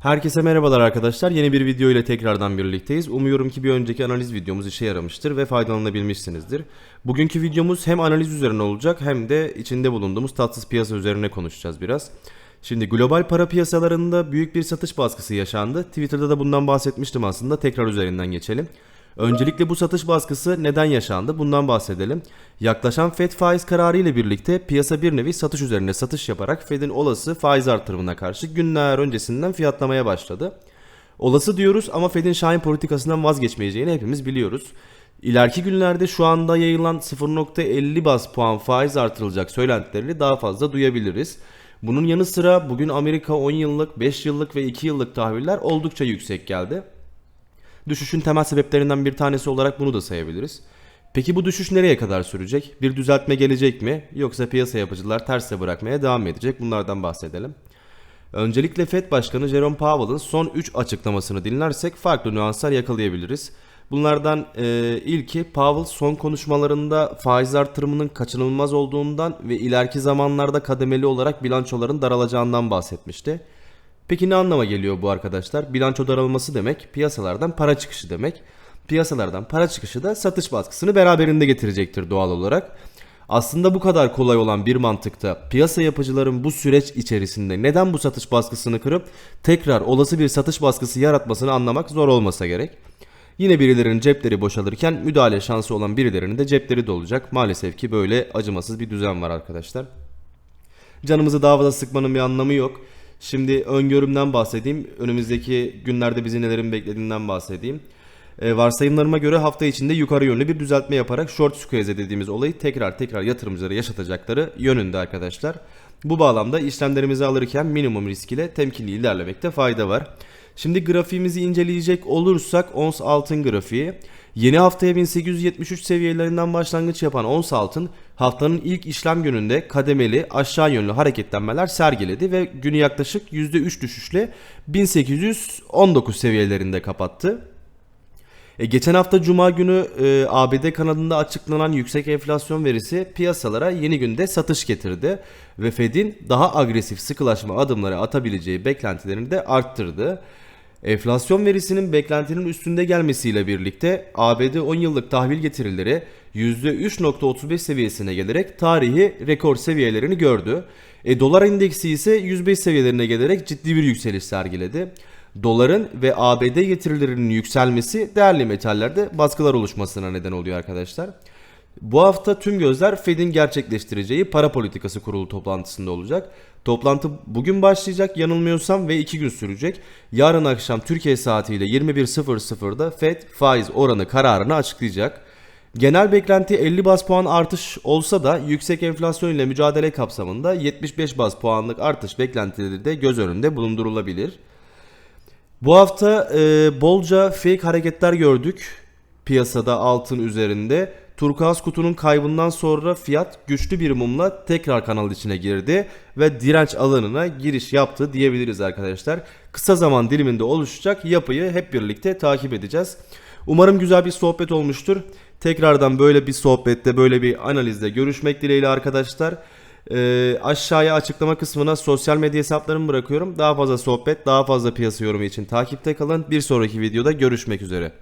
Herkese merhabalar arkadaşlar. Yeni bir video ile tekrardan birlikteyiz. Umuyorum ki bir önceki analiz videomuz işe yaramıştır ve faydalanabilmişsinizdir. Bugünkü videomuz hem analiz üzerine olacak hem de içinde bulunduğumuz tatsız piyasa üzerine konuşacağız biraz. Şimdi global para piyasalarında büyük bir satış baskısı yaşandı. Twitter'da da bundan bahsetmiştim aslında. Tekrar üzerinden geçelim. Öncelikle bu satış baskısı neden yaşandı? Bundan bahsedelim. Yaklaşan Fed faiz kararı ile birlikte piyasa bir nevi satış üzerine satış yaparak Fed'in olası faiz artırımına karşı günler öncesinden fiyatlamaya başladı. Olası diyoruz ama Fed'in Şahin politikasından vazgeçmeyeceğini hepimiz biliyoruz. İleriki günlerde şu anda yayılan 0.50 bas puan faiz artırılacak söylentilerini daha fazla duyabiliriz. Bunun yanı sıra bugün Amerika 10 yıllık, 5 yıllık ve 2 yıllık tahviller oldukça yüksek geldi. Düşüşün temel sebeplerinden bir tanesi olarak bunu da sayabiliriz. Peki bu düşüş nereye kadar sürecek? Bir düzeltme gelecek mi? Yoksa piyasa yapıcılar terse bırakmaya devam edecek? Bunlardan bahsedelim. Öncelikle Fed Başkanı Jerome Powell'ın son 3 açıklamasını dinlersek farklı nüanslar yakalayabiliriz. Bunlardan e, ilki Powell son konuşmalarında faiz artırımının kaçınılmaz olduğundan ve ileriki zamanlarda kademeli olarak bilançoların daralacağından bahsetmişti. Peki ne anlama geliyor bu arkadaşlar? Bilanço daralması demek piyasalardan para çıkışı demek. Piyasalardan para çıkışı da satış baskısını beraberinde getirecektir doğal olarak. Aslında bu kadar kolay olan bir mantıkta piyasa yapıcıların bu süreç içerisinde neden bu satış baskısını kırıp tekrar olası bir satış baskısı yaratmasını anlamak zor olmasa gerek. Yine birilerinin cepleri boşalırken müdahale şansı olan birilerinin de cepleri dolacak. Maalesef ki böyle acımasız bir düzen var arkadaşlar. Canımızı daha fazla sıkmanın bir anlamı yok. Şimdi öngörümden bahsedeyim. Önümüzdeki günlerde bizi nelerin beklediğinden bahsedeyim. E, varsayımlarıma göre hafta içinde yukarı yönlü bir düzeltme yaparak short squeeze dediğimiz olayı tekrar tekrar yatırımcılara yaşatacakları yönünde arkadaşlar. Bu bağlamda işlemlerimizi alırken minimum risk ile temkinli ilerlemekte fayda var. Şimdi grafiğimizi inceleyecek olursak ons altın grafiği yeni haftaya 1873 seviyelerinden başlangıç yapan ons altın haftanın ilk işlem gününde kademeli aşağı yönlü hareketlenmeler sergiledi ve günü yaklaşık %3 düşüşle 1819 seviyelerinde kapattı. E, geçen hafta Cuma günü e, ABD kanadında açıklanan yüksek enflasyon verisi piyasalara yeni günde satış getirdi ve Fed'in daha agresif sıkılaşma adımları atabileceği beklentilerini de arttırdı. Enflasyon verisinin beklentinin üstünde gelmesiyle birlikte ABD 10 yıllık tahvil getirileri %3.35 seviyesine gelerek tarihi rekor seviyelerini gördü. E, dolar endeksi ise 105 seviyelerine gelerek ciddi bir yükseliş sergiledi. Doların ve ABD getirilerinin yükselmesi değerli metallerde baskılar oluşmasına neden oluyor arkadaşlar. Bu hafta tüm gözler Fed'in gerçekleştireceği para politikası kurulu toplantısında olacak. Toplantı bugün başlayacak yanılmıyorsam ve 2 gün sürecek. Yarın akşam Türkiye saatiyle 21.00'da Fed faiz oranı kararını açıklayacak. Genel beklenti 50 bas puan artış olsa da yüksek enflasyon ile mücadele kapsamında 75 bas puanlık artış beklentileri de göz önünde bulundurulabilir. Bu hafta e, bolca fake hareketler gördük piyasada altın üzerinde. Turkuaz kutunun kaybından sonra fiyat güçlü bir mumla tekrar kanal içine girdi ve direnç alanına giriş yaptı diyebiliriz arkadaşlar. Kısa zaman diliminde oluşacak yapıyı hep birlikte takip edeceğiz. Umarım güzel bir sohbet olmuştur. Tekrardan böyle bir sohbette böyle bir analizde görüşmek dileğiyle arkadaşlar. Ee, aşağıya açıklama kısmına sosyal medya hesaplarımı bırakıyorum. Daha fazla sohbet, daha fazla piyasa yorumu için takipte kalın. Bir sonraki videoda görüşmek üzere.